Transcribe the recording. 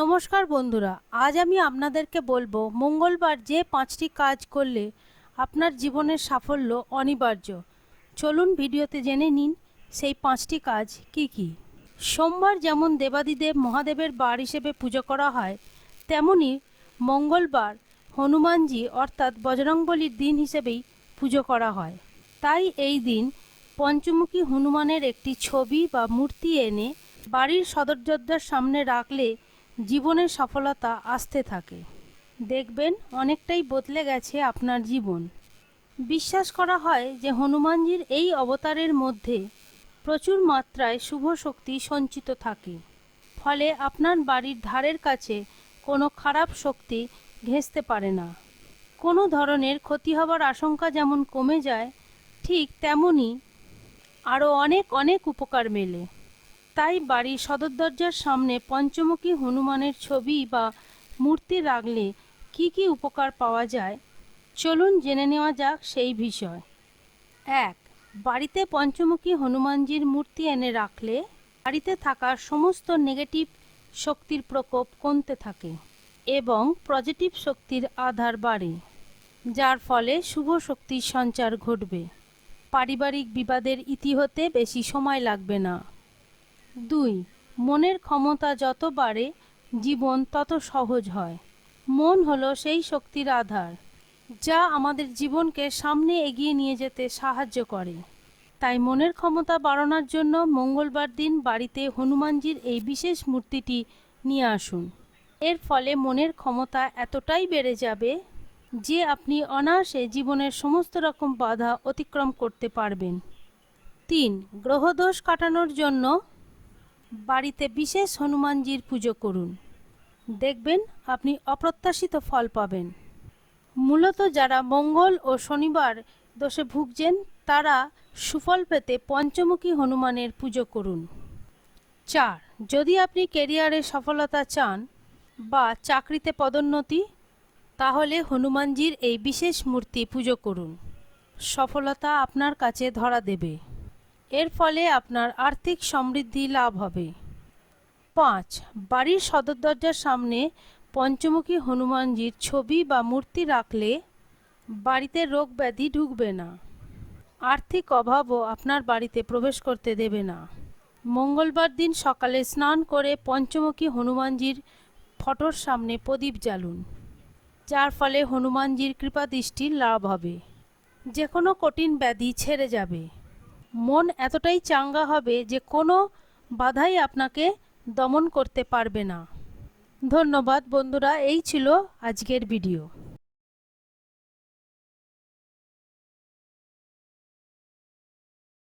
নমস্কার বন্ধুরা, আজ আমি আপনাদেরকে বলব মঙ্গলবার যে পাঁচটি কাজ করলে আপনার জীবনের সাফল্য অনিবার্য। চলুন ভিডিওতে জেনে নিন সেই পাঁচটি কাজ কি কি। সোমবার যেমন দেবাদিদেব মহাদেবের বার হিসেবে পুজো করা হয়, তেমনি মঙ্গলবার হনুমানজি অর্থাৎ বজরংবলির দিন হিসেবেই পুজো করা হয়। তাই এই দিন পঞ্চমুখী হনুমানের একটি ছবি বা মূর্তি এনে বাড়ির সদরদরজার সামনে রাখলে জীবনের সফলতা আসতে থাকে। দেখবেন অনেকটাই বদলে গেছে আপনার জীবন। বিশ্বাস করা হয় যে হনুমানজির এই অবতারের মধ্যে প্রচুর মাত্রায় শুভ শক্তি সঞ্চিত থাকে। ফলে আপনার বাড়ির ধারের কাছে কোনো খারাপ শক্তি ঘেঁষতে পারে না। কোনো ধরনের ক্ষতি হবার আশঙ্কা যেমন কমে যায়, ঠিক তেমনই আরও অনেক অনেক উপকার মেলে। তাই বাড়ির সদর দরজার সামনে পঞ্চমুখী হনুমানের ছবি বা মূর্তি রাখলে কি কি উপকার পাওয়া যায়? চলুন জেনে নেওয়া যাক সেই বিষয়। এক, বাড়িতে পঞ্চমুখী হনুমানজির মূর্তি এনে রাখলে বাড়িতে থাকা সমস্ত নেগেটিভ শক্তির প্রকোপ কমতে থাকে এবং পজিটিভ শক্তির আধার বাড়ে, যার ফলে শুভ শক্তির সঞ্চার ঘটবে। পারিবারিক বিবাদের ইতি হতে বেশি সময় লাগবে না। দুই, মনের ক্ষমতা যত বাড়ে, জীবন তত সহজ হয়। মন হলো সেই শক্তির আধার, যা আমাদের জীবনকে সামনে এগিয়ে নিয়ে যেতে সাহায্য করে। তাই মনের ক্ষমতা বাড়ানোর জন্য মঙ্গলবার দিন বাড়িতে হনুমানজির এই বিশেষ মূর্তিটি নিয়ে আসুন। এর ফলে মনের ক্ষমতা এতটাই বেড়ে যাবে যে আপনি অনায়াসে জীবনের সমস্ত রকম বাধা অতিক্রম করতে পারবেন। তিন, গ্রহদোষ কাটানোর জন্য বাড়িতে বিশেষ হনুমানজির পুজো করুন। দেখবেন আপনি অপ্রত্যাশিত ফল পাবেন। মূলত যারা মঙ্গল ও শনিবার দোষে ভুগছেন, তারা সুফল পেতে পঞ্চমুখী হনুমানের পুজো করুন। চার, যদি আপনি কেরিয়ারে সফলতা চান বা চাকরিতে পদোন্নতি, তাহলে হনুমানজির এই বিশেষ মূর্তি পুজো করুন। সফলতা আপনার কাছে ধরা দেবে। এর ফলে আপনার আর্থিক সমৃদ্ধি লাভ হবে। পাঁচ, বাড়ির সদর দরজার সামনে পঞ্চমুখী হনুমানজির ছবি বা মূর্তি রাখলে বাড়িতে রোগ ব্যাধি ঢুকবে না। আর্থিক অভাবও আপনার বাড়িতে প্রবেশ করতে দেবে না। মঙ্গলবার দিন সকালে স্নান করে পঞ্চমুখী হনুমানজির ফটোর সামনে প্রদীপ জ্বালুন। যার ফলে হনুমানজির কৃপা দৃষ্টির লাভ হবে। যে কোনো কঠিন ব্যাধি ছেড়ে যাবে। মন এতটাই চাঙ্গা হবে যে কোনো বাধাই আপনাকে দমন করতে পারবে না। ধন্যবাদ বন্ধুরা, এই ছিল আজকের ভিডিও।